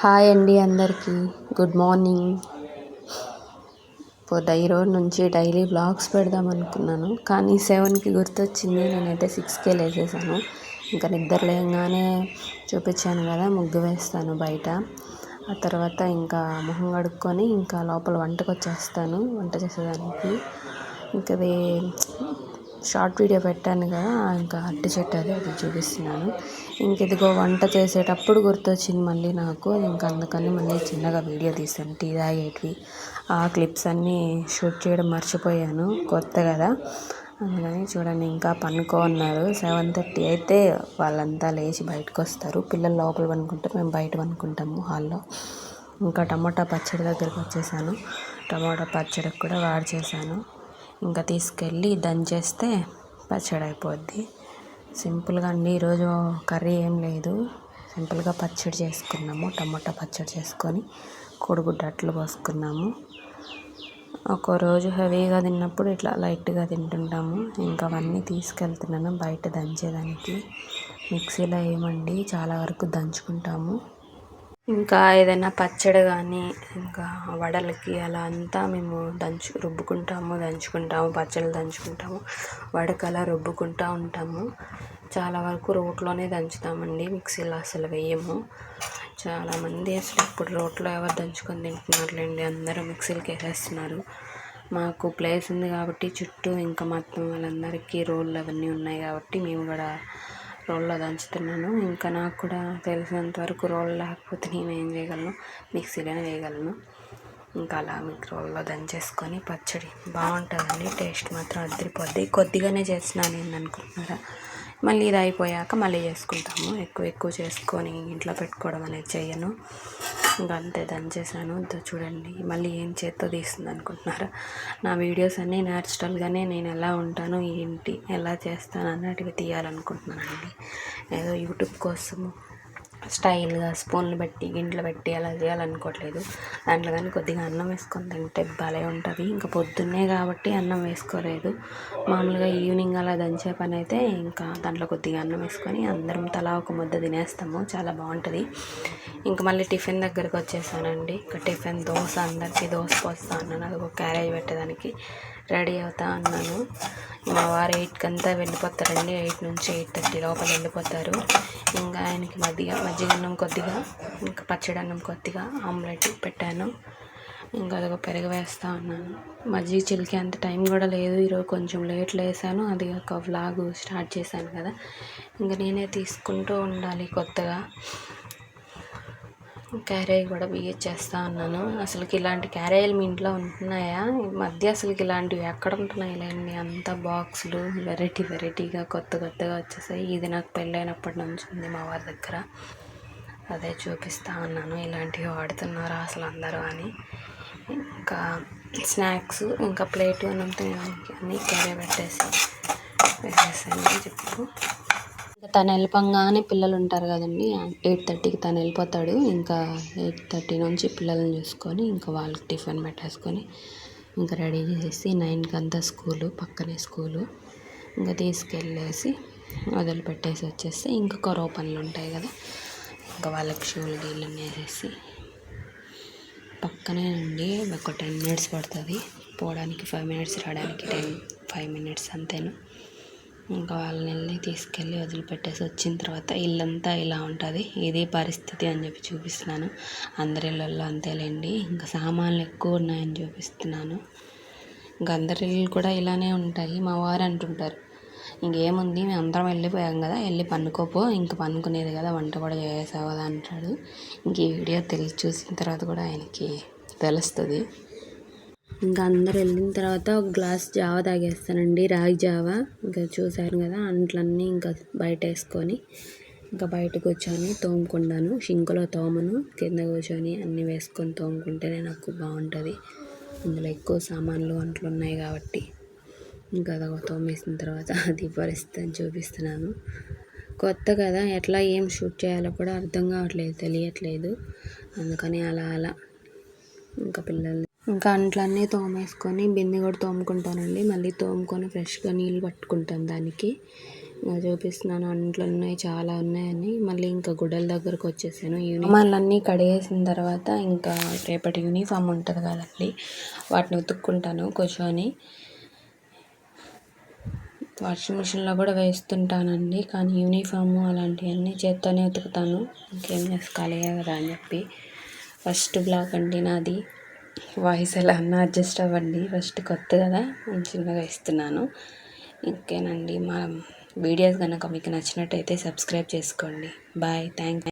Hi అండి అందరికీ. Good morning. పొద్దు ఈరోజు నుంచి డైలీ బ్లాగ్స్ పెడదాం అనుకున్నాను. కానీ సెవెన్కి గుర్తొచ్చింది. నేనైతే సిక్స్కే లేసేసాను ఇంకా నిద్ర లేయంగానే చూపించాను కదా ముగ్గు వేస్తాను బయట. ఆ తర్వాత ఇంకా మొహం కడుక్కొని ఇంకా లోపల వంటకు వచ్చేస్తాను వంట చేసేదానికి. ఇంకా అది షార్ట్ వీడియో పెట్టాను కదా ఇంకా అట్టి చెట్టు అది అది చూపిస్తున్నాను. ఇంక ఇదిగో వంట చేసేటప్పుడు గుర్తొచ్చింది మళ్ళీ నాకు. ఇంకా అందుకని మళ్ళీ చిన్నగా వీడియో తీసాను టీ తాగేటివి. ఆ క్లిప్స్ అన్నీ షూట్ చేయడం మర్చిపోయాను. కొత్త కదా. అందుకని చూడండి ఇంకా పనుకో ఉన్నారు సెవెన్ థర్టీ అయితే వాళ్ళంతా లేచి బయటకు వస్తారు. పిల్లలు లోపల పనుకుంటే మేము బయట పనుకుంటాము హాల్లో. ఇంకా టమాటా పచ్చడి దగ్గరికి వచ్చేసాను. టమాటా పచ్చడికి కూడా వాడి చేశాను. ఇంకా తీసుకెళ్ళి దంచేస్తే పచ్చడి అయిపోద్ది సింపుల్గా అండి. ఈరోజు కర్రీ ఏం లేదు. సింపుల్గా పచ్చడి చేసుకున్నాము. టమాటా పచ్చడి చేసుకొని కోడిగుడ్డు అట్లు పోసుకున్నాము. ఒక రోజు హెవీగా తిన్నప్పుడు ఇట్లా లైట్గా తింటుంటాము. ఇంకా అవన్నీ తీసుకెళ్తున్నాను బయట దంచేదానికి. మిక్సీలో ఏమండి చాలా వరకు దంచుకుంటాము. ఇంకా ఏదైనా పచ్చడి కానీ ఇంకా వడలకి అలా అంతా మేము దంచు రుబ్బుకుంటాము దంచుకుంటాము పచ్చళ్ళు దంచుకుంటాము వడకలా రుబ్బుకుంటూ ఉంటాము. చాలా వరకు రోట్లోనే దంచుతామండి మిక్సీలో అసలు వేయము. చాలామంది అసలు ఇప్పుడు రోట్లో ఎవరు దంచుకొని తింటున్నారులేండి అందరూ మిక్సీలకి వేసేస్తున్నారు. మాకు ప్లేస్ ఉంది కాబట్టి చుట్టూ ఇంకా మొత్తం వాళ్ళందరికీ రోళ్ళు అవన్నీ ఉన్నాయి కాబట్టి మేము కూడా రోల్లో దంచుతున్నాను. ఇంకా నాకు కూడా తెలిసినంత వరకు రోల్ లేకపోతే నేను ఏం చేయగలను? మిక్సీలోనే వేయగలను. ఇంకా అలా మీకు రోల్లో దంచేసుకొని పచ్చడి బాగుంటుందండి. టేస్ట్ మాత్రం అద్దరిపోద్ది. కొద్దిగానే చేస్తున్నాను నేను అనుకుంటున్నారా? మళ్ళీ ఇది అయిపోయాక మళ్ళీ చేసుకుంటాము. ఎక్కువ ఎక్కువ చేసుకొని ఇంట్లో పెట్టుకోవడం అనేది చేయను ఇంకా అంతే దంచేసాను చూడండి మళ్ళీ ఏం చేత్తో తీస్తుంది అనుకుంటున్నారా? నా వీడియోస్ అన్నీ న్యాచురల్గానే నేను ఎలా ఉంటాను ఏంటి ఎలా చేస్తాను అన్నట్టుగా తీయాలనుకుంటున్నానండి. ఏదో యూట్యూబ్ కోసము స్టైల్గా స్పూన్లు పెట్టి గింట్లు పెట్టి అలా చేయాలనుకోవట్లేదు దాంట్లో కానీ కొద్దిగా అన్నం వేసుకొని తింటే భలే ఉంటుంది. ఇంకా పొద్దున్నే కాబట్టి అన్నం వేసుకోలేదు. మామూలుగా ఈవినింగ్ అలా దంచే పని అయితే ఇంకా దాంట్లో కొద్దిగా అన్నం వేసుకొని అందరం తలా ఒక ముద్ద తినేస్తాము. చాలా బాగుంటుంది. ఇంకా మళ్ళీ టిఫిన్ దగ్గరకు వచ్చేసానండి. ఇంకా టిఫిన్ దోశ అందరికీ దోశ పోస్తా అన్నాను. అది ఒక క్యారేజ్ పెట్టేదానికి రెడీ అవుతా అన్నాను. మా వారు ఎయిట్కి అంతా వెళ్ళిపోతారండి. ఎయిట్ నుంచి ఎయిట్ థర్టీ లోపల వెళ్ళిపోతారు. ఇంకా ఆయనకి మధ్య మజ్జిగ అన్నం కొద్దిగా ఇంకా పచ్చడి అన్నం కొద్దిగా ఆమ్లెట్ పెట్టాను. ఇంకా అదొక పెరుగు వేస్తూ ఉన్నాను మజ్జిగ చిలికే అంత టైం కూడా లేదు. ఈరోజు కొంచెం లేట్ లేసాను. అది ఒక వ్లాగ్ స్టార్ట్ చేశాను కదా. ఇంకా నేనే తీసుకుంటూ ఉండాలి కొత్తగా. క్యారేజ్ కూడా బిగించేస్తా ఉన్నాను అసలుకి ఇలాంటి క్యారేజీలు మీ ఇంట్లో ఉంటున్నాయా? ఈ మధ్య అసలుకి ఇలాంటివి ఎక్కడ ఉంటున్నాయి లేండి అంత బాక్సులు వెరైటీ వెరైటీగా కొత్త కొత్తగా వచ్చేసాయి. ఇది నాకు పెళ్ళైనప్పటి నుంచి ఉంది మా వారి దగ్గర. అదే చూపిస్తా ఉన్నాను ఇలాంటివి వాడుతున్నారా అసలు అందరూ అని. ఇంకా స్నాక్స్ ఇంకా ప్లేట్ అన్నం అన్నీ క్యారీ పెట్టేసి వేసేసాను చెప్పు తను వెళ్ళిపోగానే పిల్లలు ఉంటారు కదండి. ఎయిట్ థర్టీకి తను వెళ్ళిపోతాడు. ఇంకా ఎయిట్ థర్టీ నుంచి పిల్లల్ని చూసుకొని ఇంకా వాళ్ళకి టిఫిన్ పెట్టేసుకొని ఇంకా రెడీ చేసేసి నైన్కి అంతా స్కూలు పక్కనే స్కూలు ఇంకా తీసుకెళ్ళేసి వదిలిపెట్టేసి వచ్చేస్తే ఇంకా కొరవ పనులు ఉంటాయి కదా. ఇంకా వాళ్ళకి షూలు గీళ్ళు వేసేసి పక్కనే అండి ఒక టెన్ మినిట్స్ పడుతుంది. పోవడానికి ఫైవ్ మినిట్స్ రావడానికి టెన్ ఫైవ్ మినిట్స్ అంతేను. ఇంకా వాళ్ళని వెళ్ళి తీసుకెళ్ళి వదిలిపెట్టేసి వచ్చిన తర్వాత ఇల్లంతా ఇలా ఉంటుంది. ఇదే పరిస్థితి అని చెప్పి చూపిస్తున్నాను. అందరి ఇళ్ళల్లో అంతేలేండి. ఇంకా సామాన్లు ఎక్కువ ఉన్నాయని చూపిస్తున్నాను. ఇంకా అందరి ఇళ్ళు కూడా ఇలానే ఉంటాయి. మా వారు అంటుంటారు ఇంకేముంది? మేము అందరం వెళ్ళిపోయాం కదా. వెళ్ళి పనుకోపో. ఇంక పనుకునేది కదా. వంట కూడా చేసావు కదా అంటాడు. ఇంక ఈ వీడియో తెలిసి చూసిన తర్వాత కూడా ఆయనకి తెలుస్తుంది. ఇంకా అందరు వెళ్ళిన తర్వాత ఒక గ్లాస్ జావా తాగేస్తానండి రాగి జావా. ఇంకా చూశారు కదా అంట్లన్నీ ఇంకా బయట వేసుకొని ఇంకా బయట కూర్చొని తోముకున్నాను. షింకులో తోమను కింద కూర్చొని అన్నీ వేసుకొని తోముకుంటేనే నాకు బాగుంటుంది. అందులో ఎక్కువ సామాన్లు అంట్లు ఉన్నాయి కాబట్టి. ఇంకా అదొక తోమేసిన తర్వాత అది పరిస్థితిని చూపిస్తున్నాను. కొత్త కదా ఎట్లా ఏం షూట్ చేయాలో కూడా అర్థం కావట్లేదు తెలియట్లేదు. అందుకని అలా అలా ఇంకా పిల్లల్ని అంట్లన్నీ తోమేసుకొని బిందె కూడా తోముకుంటానండి. మళ్ళీ తోముకొని ఫ్రెష్గా నీళ్ళు పట్టుకుంటాను దానికి. ఇంకా చూపిస్తున్నాను. అంట్లు ఉన్నాయి చాలా ఉన్నాయని. మళ్ళీ ఇంకా గుడ్డల దగ్గరకు వచ్చేసాను. యూనిఫామ్లన్నీ కడిగేసిన తర్వాత ఇంకా రేపటి యూనిఫామ్ ఉంటుంది కదండి. వాటిని ఉతుక్కుంటాను కూర్చొని. వాషింగ్ మిషన్లో కూడా వేస్తుంటానండి. కానీ యూనిఫాము అలాంటివన్నీ చేత్తోనే ఉతుకుతాను. ఇంకేం చేసి కదా అని చెప్పి. ఫస్ట్ బ్లాక్ అండి నాది. వాయిస్ ఎలా అన్నా అడ్జస్ట్ అవ్వండి. ఫస్ట్ కొత్త కదా నేను చిన్నగా ఇస్తున్నాను. ఇంకేనండి మా వీడియోస్ కనుక మీకు నచ్చినట్టయితే సబ్స్క్రైబ్ చేసుకోండి. Bye thank